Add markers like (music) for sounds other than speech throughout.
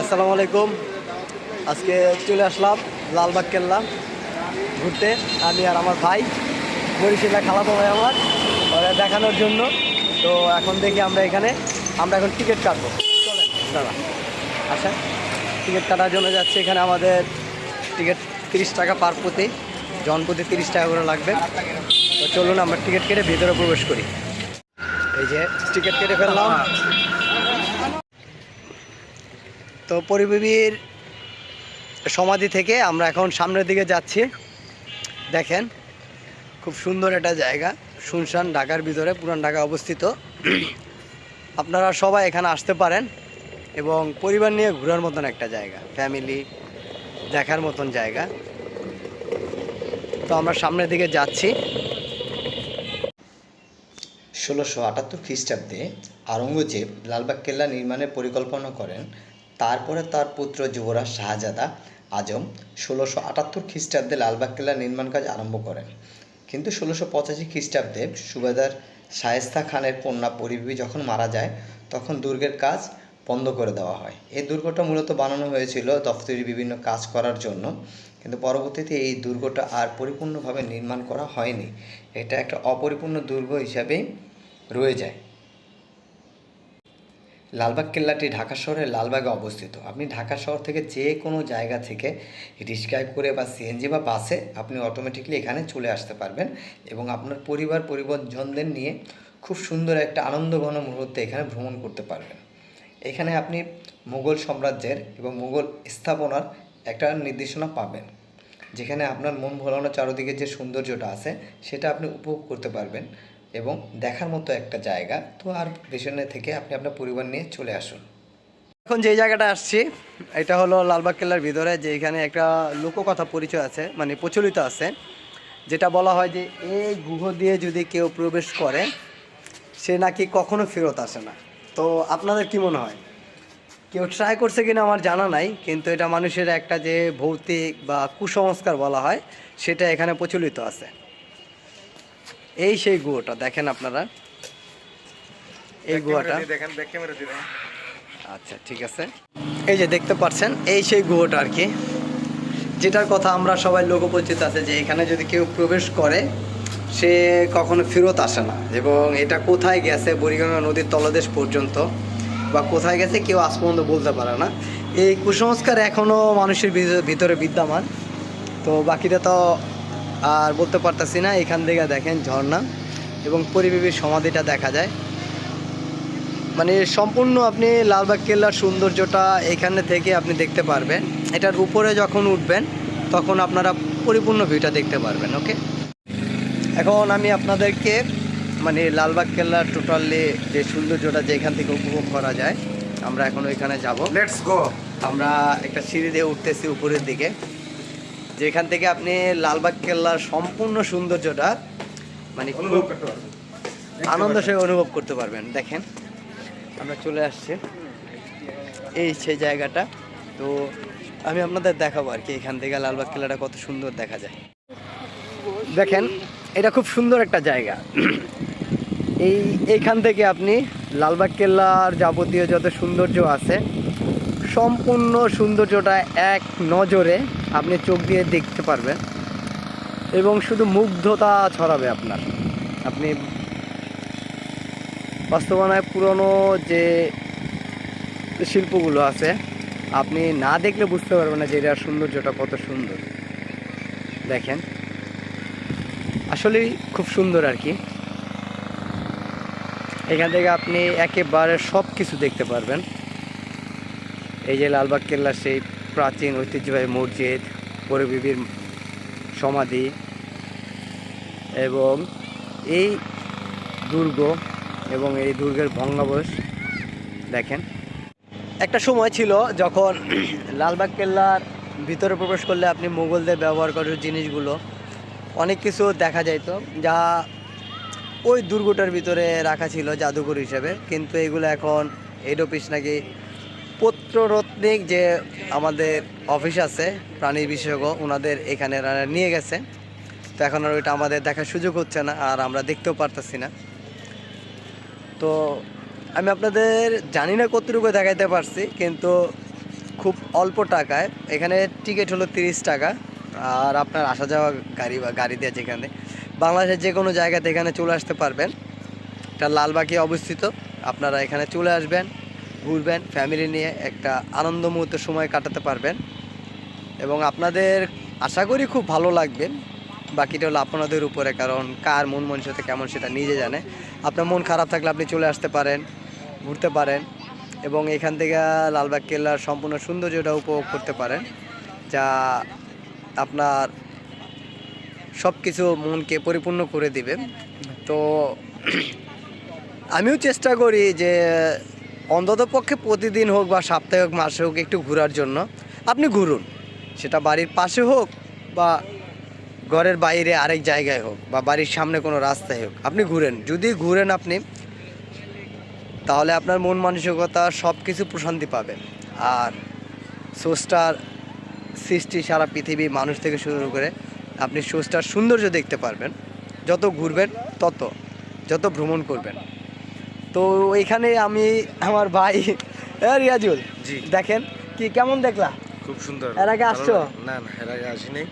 আসসালামু আলাইকুম। আজকে চলে আসলাম লালবাগ কেল্লা ঘুরতে। আমি আর আমার ভাই বরিশালা খালাতো ভাই আমার, ওরা দেখানোর জন্য। তো এখন দেখি আমরা এখানে, আমরা এখন টিকিট কাটবো। চলেন দাদা আচ্ছা টিকিট কাটার জন্য যাচ্ছি এখানে আমাদের টিকিট তিরিশ টাকা পার প্রতি। জন প্রতি তিরিশ টাকা করে লাগবে। তো চলুন আমরা টিকিট কেটে ভেতরে প্রবেশ করি। এই যে টিকিট কেটে ফেললাম। তো পরিবেবীর সমাধি থেকে আমরা এখন সামনের দিকে যাচ্ছি। দেখেন, খুব সুন্দর একটা জায়গা, শুনশান ঢাকার ভিতরে, পুরান ঢাকা অবস্থিত। আপনারা সবাই এখানে আসতে পারেন এবং পরিবার নিয়ে ঘোরার মতন একটা জায়গা ফ্যামিলি দেখার মতন জায়গা। তো আমরা সামনের দিকে যাচ্ছি। ষোলোশো আটাত্তর খ্রিস্টাব্দে আওরঙ্গজেব লালবাগ কেল্লা নির্মাণের পরিকল্পনা করেন তারপরে তার পুত্র যুবরাজ শাহজাদা আজম ষোলোশো আটাত্তর খ্রিস্টাব্দে লালবাগ কেল্লা নির্মাণ কাজ আরম্ভ করেন। কিন্তু ষোলোশো পঁচাশি খ্রিস্টাব্দে সুবেদার শায়েস্তা খানের কন্যা পরিবী যখন মারা যায়, তখন দুর্গের কাজ বন্ধ করে দেওয়া হয়। এই দুর্গটা মূলত বানানো হয়েছিল দফতরি বিভিন্ন কাজ করার জন্য, কিন্তু পরবর্তীতে এই দুর্গটা আর পরিপূর্ণভাবে নির্মাণ করা হয়নি। এটা একটা অপরিপূর্ণ দুর্গ হিসাবেই রয়ে যায়। লালবাগ কেল্লাটি ঢাকা শহরের লালবাগে অবস্থিত। আপনি ঢাকা শহর থেকে যে কোনো জায়গা থেকে রিক্সায় করে বা সিএনজি বা বাসে আপনি অটোমেটিকলি এখানে চলে আসতে পারবেন এবং আপনার পরিবার পরিবর্জনদের নিয়ে খুব সুন্দর একটা আনন্দঘন মুহূর্তে এখানে ভ্রমণ করতে পারবেন। এখানে আপনি মুঘল সাম্রাজ্যের এবং মুঘল স্থাপনার একটা নির্দেশনা পাবেন, যেখানে আপনার মন ভোলানো চারদিকে যে সৌন্দর্যটা আছে, সেটা আপনি উপভোগ করতে পারবেন। এবং দেখার মতো একটা জায়গা। তো আর পেছনে থেকে আপনি আপনার পরিবার নিয়ে চলে আসুন। এখন যে জায়গাটা আসছি, এটা হলো লালবাগ কেল্লার ভিতরে, যে এখানে একটা লোককথা পরিচয় আছে মানে প্রচলিত আছে, যেটা বলা হয় যে এই গুহ দিয়ে যদি কেউ প্রবেশ করে, সে নাকি কখনো ফেরত আসে না। তো আপনাদের কি মনে হয়? কেউ ট্রাই করছে কিনা আমার জানা নাই, কিন্তু এটা মানুষের একটা যে ভৌতিক বা কুসংস্কার বলা হয়, সেটা এখানে প্রচলিত আছে। এই সেই গুহটা দেখেন আপনারা। এই দিবেন আচ্ছা ঠিক আছে। এই যে দেখতে পাচ্ছেন এই সেই গুহটা আর কি। যেটার কথা আমরা সবাই লোকপরিচিত আছে যে এখানে যদি কেউ প্রবেশ করে সে কখনো ফেরত আসে না। এবং এটা কোথায় গেছে বুড়িগঙ্গা নদীর তলদেশ পর্যন্ত বা কোথায় গেছে কেউ আজ পর্যন্ত বলতে পারে না। এই কুসংস্কার এখনও মানুষের ভিতরে বিদ্যমান। তো বাকিটা তো আর বলতে পারতাছি না এখান থেকে দেখেন ঝর্ণা এবং পরিবেশের সমাধিটা দেখা যায়। মানে সম্পূর্ণ আপনি লালবাগ কেল্লার সৌন্দর্যটা এখানে থেকে আপনি দেখতে পারবেন। এটার উপরে যখন উঠবেন তখন আপনারা পরিপূর্ণ ভিউটা দেখতে পারবেন ওকে? এখন আমি আপনাদেরকে মানে লালবাগ কেল্লার টোটালি যে সৌন্দর্যটা যে এখান থেকে উপভোগ করা যায় আমরা এখন ওইখানে যাব। লেটস গো আমরা একটা সিঁড়ি দিয়ে উঠতেছি উপরের দিকে। যেখান থেকে আপনি লালবাগ কেল্লার সম্পূর্ণ সৌন্দর্যটা মানে খুব আনন্দ সে অনুভব করতে পারবেন। দেখেন আমরা চলে আসছি। এই সেই জায়গাটা। তো আমি আপনাদের দেখাবো আর কি এখান থেকে লালবাগ কেল্লাটা কত সুন্দর দেখা যায়। দেখেন এটা খুব সুন্দর একটা জায়গা। এই এইখান থেকে আপনি লালবাগ কেল্লার যাবতীয় যত সৌন্দর্য আছে সম্পূর্ণ সৌন্দর্যটা এক নজরে আপনি চোখ দিয়ে দেখতে পারবেন। এবং শুধু মুগ্ধতা ছড়াবে আপনার। আপনি বাস্তবায়নায় পুরনো যে শিল্পগুলো আছে, আপনি না দেখলে বুঝতে পারবেন না যে এটার সৌন্দর্যটা কত সুন্দর। দেখেন। আসলেই খুব সুন্দর আর কি। এখান থেকে আপনি একেবারে সব কিছু দেখতে পারবেন। এই যে লালবাগ কেল্লার সেই প্রাচীন ঐতিহ্যবাহী মসজিদ পরিবিবির সমাধি এবং এই দুর্গ এবং এই দুর্গের ভগ্নাবশ দেখেন। একটা সময় ছিল যখন (clears throat) লালবাগ কেল্লার ভিতরে প্রবেশ করলে আপনি মোগলদের ব্যবহার করার জিনিসগুলো অনেক কিছু দেখা যাইত যা ওই দুর্গটার ভিতরে রাখা ছিল জাদুঘর হিসেবে। কিন্তু এগুলো এখন হেড অফিস নাকি পত্ররত্নিক যে আমাদের অফিস আছে, প্রাণী বিশেষজ্ঞ ওনাদের এখানে নিয়ে গেছে। তো এখন আর ওইটা আমাদের দেখার সুযোগ হচ্ছে না, আর আমরা দেখতেও পারতেছি না। তো আমি আপনাদের জানি না কতটুকু দেখাইতে পারছি, কিন্তু খুব অল্প টাকায়, এখানে টিকিট হলো তিরিশ টাকা, আর আপনার আসা যাওয়া গাড়ি বা গাড়ি দিয়ে যেখানে, বাংলাদেশের যে কোনো জায়গাতে এখানে চলে আসতে পারবেন। এটা লালবাগে অবস্থিত, আপনারা এখানে চলে আসবেন। ঘুরবেন ফ্যামিলি নিয়ে একটা আনন্দ মুহূর্ত সময় কাটাতে পারবেন। এবং আপনাদের আশা করি খুব ভালো লাগবে। বাকিটা হলো আপনাদের উপরে, কারণ কার মন মনসাতে কেমন সেটা নিজে জানে। আপনার মন খারাপ থাকলে আপনি চলে আসতে পারেন, ঘুরতে পারেন এবং এখান থেকে লালবাগ কেল্লার সম্পূর্ণ সৌন্দর্যটা উপভোগ করতে পারেন, যা আপনার সব কিছু মনকে পরিপূর্ণ করে দিবে। তো (clears throat) আমিও চেষ্টা করি যে অন্তত পক্ষে প্রতিদিন হোক বা সপ্তাহে হোক, মাসে হোক একটু ঘোরার জন্য, আপনি ঘুরুন। সেটা বাড়ির পাশে হোক বা ঘরের বাইরে আরেক জায়গায় হোক বা বাড়ির সামনে কোনো রাস্তায় হোক, আপনি ঘুরেন। যদি ঘুরেন আপনি, তাহলে আপনার মন মানসিকতা সব কিছু প্রশান্তি পাবেন আর সোস্টার সৃষ্টি সারা পৃথিবী, মানুষ থেকে শুরু করে আপনি সোস্টার সৌন্দর্য দেখতে পারবেন। যত ঘুরবেন, তত, যত ভ্রমণ করবেন। তো এখানে আমি আমার ভাই রিয়াজুল জি। দেখেন কি কেমন দেখলা? খুব সুন্দর। এর আগে আসছো? না না এর আগে আসিনি।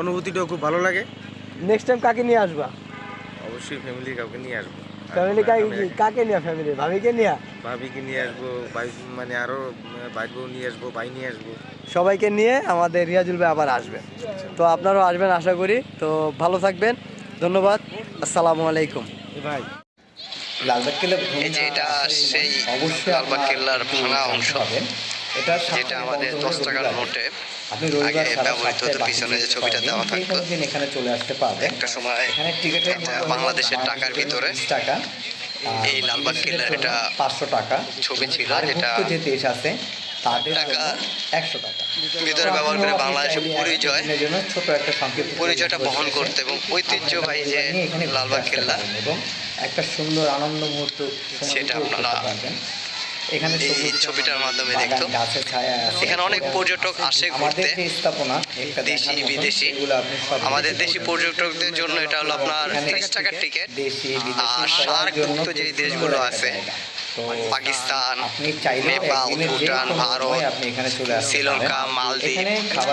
অনুভূতিটাও খুব ভালো লাগে। নেক্সট টাইম কাকে নিয়ে আসবা? অবশ্যই ফ্যামিলি কাউকে নিয়ে আসব। ফ্যামিলি কাকে কাকে নিয়ে ফ্যামিলি ভাবিকে নিয়ে? ভাবিকে নিয়ে আসব ভাই মানে আরও ভাই বউ নিয়ে আসব ভাই নিয়ে আসব। সবাইকে নিয়ে আমাদের রিয়াজুল ভাই আবার আসবে। তো আপনারাও আসবেন আশা করি। তো ভালো থাকবেন। ধন্যবাদ। আসসালামু আলাইকুম। ভাই। লালবাগ কেল্লা এই যে এটা সেই লালবাগ কেল্লার ভাঙা অংশ। এটা যেটা আমাদের দশ টাকার নোটে আপনি রবিবার ব্যবহৃত হতো, পিছনে যে ছবিটা দেওয়া থাকতো। এখানে চলে আসতে পারবে একটা সময় এখানে টিকিটের বাংলাদেশের টাকার ভিতরে টাকা। এই লালবাগ কেল্লার এটা পাঁচশো টাকা। ছবি ছিল যেটা যে দেশ আছে তাদের একশো টাকা। ভিতরে ব্যবহার করে বাংলাদেশের পরিচয় ছোট একটা সংক্ষিপ্ত পরিচয়টা বহন করতে এবং ঐতিহ্যবাহী যে এখানে লালবাগ কেল্লা এবং একটা সুন্দর আনন্দ মুহূর্ত সেটা আপনারা এখানে এই ছবিটার মাধ্যমে দেখতো। গাছের ছায়া আছে। এখানে অনেক পর্যটক আসে ঘুরতে। দেশি, বিদেশি। আমাদের দেশি পর্যটকদের জন্য এটা হলো আপনার তিরিশ টাকার টিকিট দেশি আর সার্কভুক্ত যে দেশগুলো আছে, পাকিস্তান নেপাল, ভুটান, ভারত, শ্রীলঙ্কা মালদ্বীপ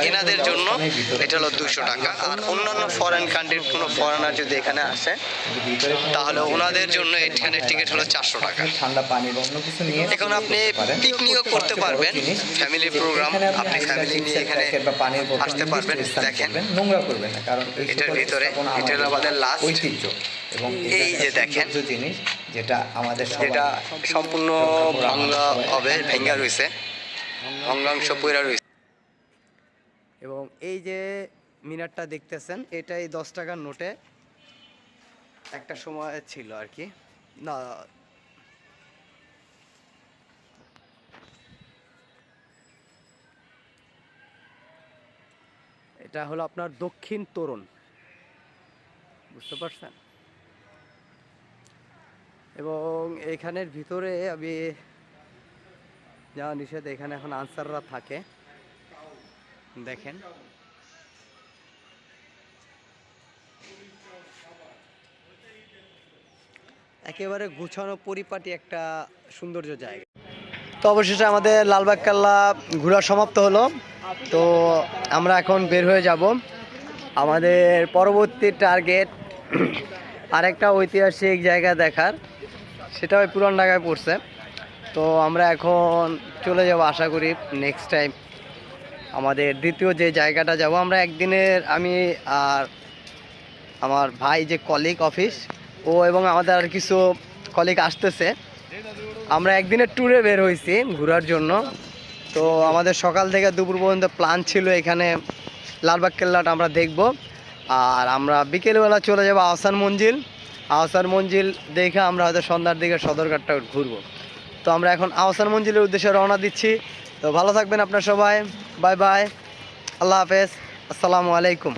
এনাদের জন্য এটা হলো দুশো টাকা। আর অন্যান্য ফরেন কান্ট্রির কোনো ফরেনার যদি এখানে আসে তাহলে ওনাদের জন্য এখানে টিকিট হলো। 400 টাকা। ঠান্ডা পানি কিছু নিয়ে এখন আপনি পিকনিকও করতে পারবেন। ফ্যামিলি প্রোগ্রাম আপনি ফ্যামিলি নিয়ে এখানে আসতে পারবেন। দেখেন। নোংরা করবেন না কারণ এই এটার ভিতরে, এটা আমাদের last। ঐতিহ্য এবং এই যে দেখেন, জিনিস। যেটা আমাদের যেটা সম্পূর্ণ ভাঙ্গা হবে ভেঙ্গা রয়েছে। ভঙ্গাংশ পইরা রয়েছে। এবং এই যে মিনারটা দেখতেছেন এটাই দশ টাকার নোটে একটা সময় ছিল আর কি। না এটা হলো আপনার দক্ষিণ তোরণ। বুঝতে পারছেন? এবং এখানের ভিতরে আমি যাওয়া নিষেধ, এখানে এখন আনসাররা থাকে। দেখেন। একেবারে গুছানো, পরিপাটি একটা সৌন্দর্য জায়গা। তো অবশেষে আমাদের লালবাগ কাল্লা ঘোরা সমাপ্ত হলো। তো আমরা এখন বের হয়ে যাব। আমাদের পরবর্তী টার্গেট আরেকটা ঐতিহাসিক জায়গা দেখার। সেটা ওই পুরান ঢাকায় পড়ছে। তো আমরা এখন চলে যাব আশা করি নেক্সট টাইম আমাদের দ্বিতীয় যে জায়গাটা যাব, আমরা একদিনের আমি আর আমার ভাই যে কলিগ অফিস ও এবং আমাদের আর কিছু কলিগ আসতেছে। আমরা একদিনের ট্যুরে বের হয়েছি ঘোরার জন্য। তো আমাদের সকাল থেকে দুপুর পর্যন্ত প্ল্যান ছিল এখানে লালবাগ কেল্লাটা আমরা দেখব। আর আমরা বিকেলবেলা চলে যাব আহসান মঞ্জিল। আহসান মঞ্জিল দেখে আমরা হয়তো সন্ধ্যার দিকে সদরঘাটটা ঘুরবো। তো আমরা এখন আওসার মঞ্জিলের উদ্দেশ্যে রওনা দিচ্ছি। তো ভালো থাকবেন আপনার সবাই। Bye bye. আল্লাহ হাফেজ। আসসালামু আলাইকুম।